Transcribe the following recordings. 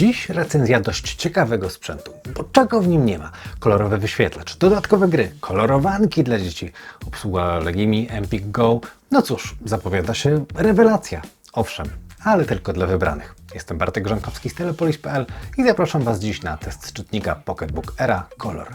Dziś recenzja dość ciekawego sprzętu, bo czego w nim nie ma? Kolorowy wyświetlacz, dodatkowe gry, kolorowanki dla dzieci, obsługa Legimi, Empik Go. No cóż, zapowiada się rewelacja. Owszem, ale tylko dla wybranych. Jestem Bartek Grząkowski z Telepolis.pl i zapraszam Was dziś na test czytnika Pocketbook Era Color.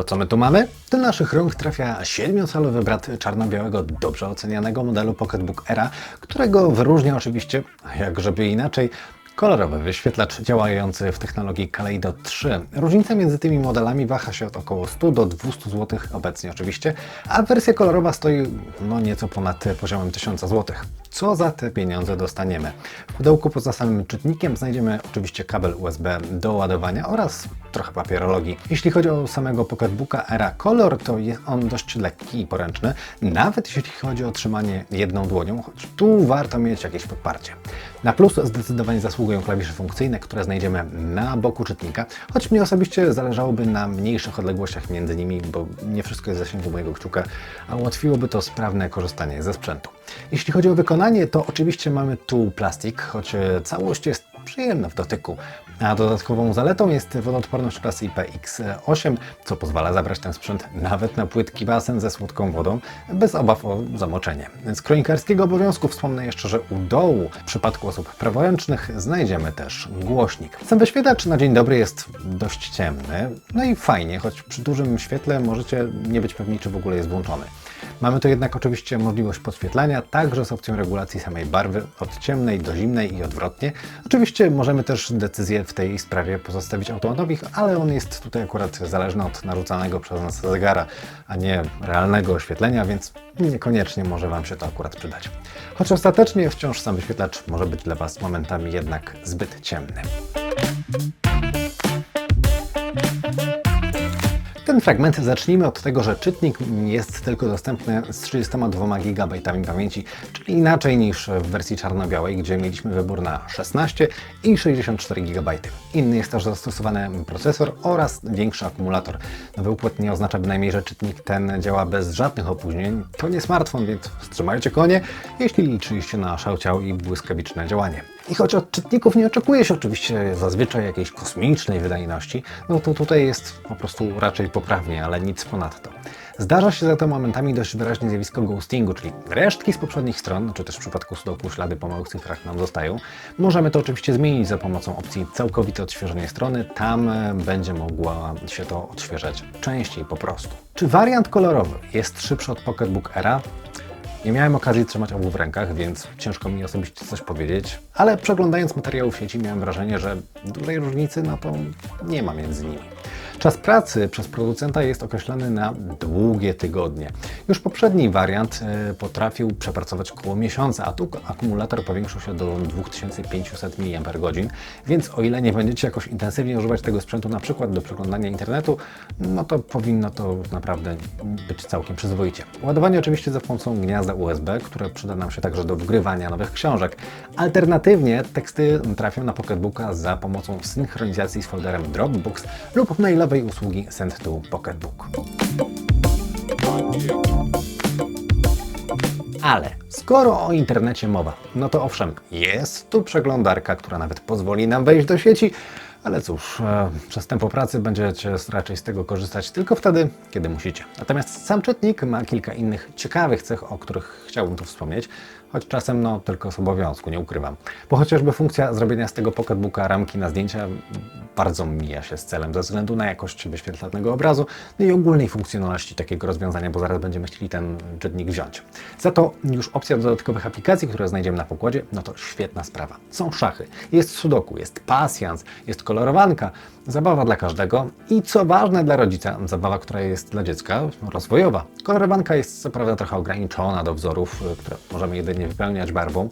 To co my tu mamy? Do naszych rąk trafia 7-calowy brat czarno-białego, dobrze ocenianego modelu Pocketbook Era, którego wyróżnia oczywiście, jak żeby inaczej, kolorowy wyświetlacz działający w technologii Kaleido 3. Różnica między tymi modelami waha się od około 100 do 200 zł obecnie oczywiście, a wersja kolorowa stoi no nieco ponad poziomem 1000 zł. Co za te pieniądze dostaniemy? W pudełku poza samym czytnikiem znajdziemy oczywiście kabel USB do ładowania oraz trochę papierologii. Jeśli chodzi o samego Pocketbooka Era Color, to jest on dość lekki i poręczny, nawet jeśli chodzi o trzymanie jedną dłonią, choć tu warto mieć jakieś podparcie. Na plus zdecydowanie zasługują klawisze funkcyjne, które znajdziemy na boku czytnika, choć mnie osobiście zależałoby na mniejszych odległościach między nimi, bo nie wszystko jest w zasięgu mojego kciuka, a ułatwiłoby to sprawne korzystanie ze sprzętu. Jeśli chodzi o wykonanie, to oczywiście mamy tu plastik, choć całość jest przyjemna w dotyku. A dodatkową zaletą jest wodoodporność klasy IPX8, co pozwala zabrać ten sprzęt nawet na płytki basen ze słodką wodą, bez obaw o zamoczenie. Z kronikarskiego obowiązku wspomnę jeszcze, że u dołu w przypadku osób praworęcznych znajdziemy też głośnik. Sam wyświetlacz na dzień dobry jest dość ciemny, no i fajnie, choć przy dużym świetle możecie nie być pewni, czy w ogóle jest włączony. Mamy tu jednak oczywiście możliwość podświetlania, także z opcją regulacji samej barwy od ciemnej do zimnej i odwrotnie. Oczywiście możemy też decyzję w tej sprawie pozostawić automatowi, ale on jest tutaj akurat zależny od narzucanego przez nas zegara, a nie realnego oświetlenia, więc niekoniecznie może Wam się to akurat przydać. Choć ostatecznie wciąż sam wyświetlacz może być dla Was momentami jednak zbyt ciemny. Ten fragment zacznijmy od tego, że czytnik jest tylko dostępny z 32 GB pamięci, czyli inaczej niż w wersji czarno-białej, gdzie mieliśmy wybór na 16 i 64 GB. Inny jest też zastosowany procesor oraz większy akumulator. Nowy układ nie oznacza bynajmniej, że czytnik ten działa bez żadnych opóźnień. To nie smartfon, więc wstrzymajcie konie, jeśli liczyliście na szałciał i błyskawiczne działanie. I choć od czytników nie oczekuje się oczywiście zazwyczaj jakiejś kosmicznej wydajności, no to tutaj jest po prostu raczej poprawnie, ale nic ponadto. Zdarza się za to momentami dość wyraźnie zjawisko ghostingu, czyli resztki z poprzednich stron, czy też w przypadku sudoku ślady po małych cyfrach nam zostają. Możemy to oczywiście zmienić za pomocą opcji całkowite odświeżenie strony, tam e, będzie mogła się to odświeżać częściej po prostu. Czy wariant kolorowy jest szybszy od Pocketbook Era? Nie miałem okazji trzymać obu w rękach, więc ciężko mi osobiście coś powiedzieć, ale przeglądając materiały w sieci miałem wrażenie, że dużej różnicy no to nie ma między nimi. Czas pracy przez producenta jest określony na długie tygodnie. Już poprzedni wariant e, potrafił przepracować około miesiąca, a tu akumulator powiększył się do 2500 mAh, więc o ile nie będziecie jakoś intensywnie używać tego sprzętu, na przykład do przeglądania internetu, no to powinno to naprawdę być całkiem przyzwoicie. Ładowanie oczywiście za pomocą gniazda USB, które przyda nam się także do wgrywania nowych książek. Alternatywnie teksty trafią na Pocketbooka za pomocą synchronizacji z folderem Dropbox lub mailowej usługi Send to Pocketbook. Ale skoro o internecie mowa, no to owszem, jest tu przeglądarka, która nawet pozwoli nam wejść do sieci, ale cóż, e, przez tempo pracy będziecie raczej z tego korzystać tylko wtedy, kiedy musicie. Natomiast sam czytnik ma kilka innych ciekawych cech, o których chciałbym tu wspomnieć, choć czasem no tylko z obowiązku, nie ukrywam. Bo chociażby funkcja zrobienia z tego pocketbooka ramki na zdjęcia bardzo mija się z celem ze względu na jakość wyświetlanego obrazu no i ogólnej funkcjonalności takiego rozwiązania, bo zaraz będziemy chcieli ten czytnik wziąć. Za to już opcja dodatkowych aplikacji, które znajdziemy na pokładzie, no to świetna sprawa. Są szachy, jest sudoku, jest pasjans, jest kolorowanka, zabawa dla każdego i co ważne dla rodzica, zabawa, która jest dla dziecka rozwojowa. Kolorowanka jest co prawda trochę ograniczona do wzorów, które możemy jedynie wypełniać barwą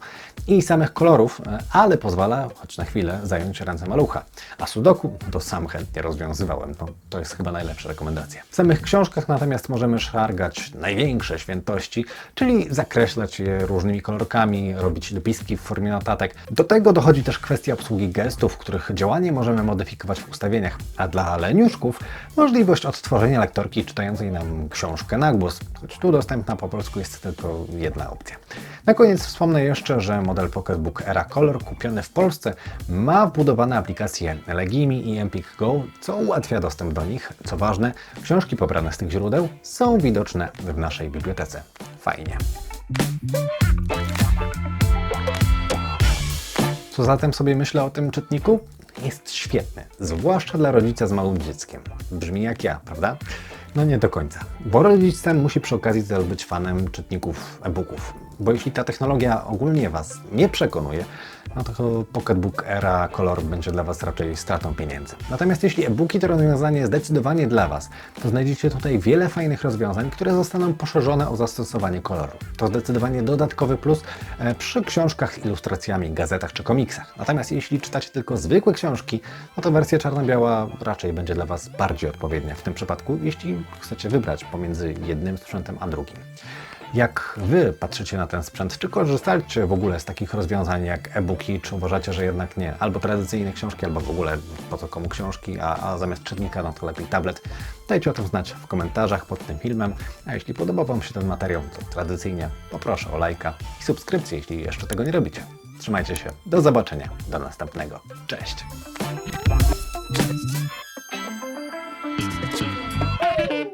i samych kolorów, ale pozwala choć na chwilę zająć ręce malucha. A sudoku roku, to sam chętnie rozwiązywałem. No, to jest chyba najlepsza rekomendacja. W samych książkach natomiast możemy szargać największe świętości, czyli zakreślać je różnymi kolorkami, robić dopiski w formie notatek. Do tego dochodzi też kwestia obsługi gestów, których działanie możemy modyfikować w ustawieniach, a dla leniuszków możliwość odtworzenia lektorki czytającej nam książkę na głos, choć tu dostępna po polsku jest tylko jedna opcja. Na koniec wspomnę jeszcze, że model Pocketbook Era Color kupiony w Polsce ma wbudowane aplikacje I Empik Go, co ułatwia dostęp do nich. Co ważne, książki pobrane z tych źródeł są widoczne w naszej bibliotece. Fajnie. Co zatem sobie myślę o tym czytniku? Jest świetny, zwłaszcza dla rodzica z małym dzieckiem. Brzmi jak ja, prawda? No nie do końca, bo rodzic ten musi przy okazji też być fanem czytników e-booków. Bo jeśli ta technologia ogólnie Was nie przekonuje, no to Pocketbook Era Color będzie dla Was raczej stratą pieniędzy. Natomiast jeśli e-booki to rozwiązanie zdecydowanie dla Was, to znajdziecie tutaj wiele fajnych rozwiązań, które zostaną poszerzone o zastosowanie koloru. To zdecydowanie dodatkowy plus e, przy książkach ilustracjami, gazetach czy komiksach. Natomiast jeśli czytacie tylko zwykłe książki, no to wersja czarno-biała raczej będzie dla Was bardziej odpowiednia w tym przypadku, jeśli chcecie wybrać pomiędzy jednym sprzętem a drugim. Jak Wy patrzycie na ten sprzęt? Czy korzystacie w ogóle z takich rozwiązań jak e-booki, czy uważacie, że jednak nie? Albo tradycyjne książki, albo w ogóle po co komu książki, a, a zamiast czytnika, no to lepiej tablet. Dajcie o tym znać w komentarzach pod tym filmem, a jeśli podobał Wam się ten materiał, to tradycyjnie poproszę o lajka i subskrypcję, jeśli jeszcze tego nie robicie. Trzymajcie się, do zobaczenia, do następnego. Cześć!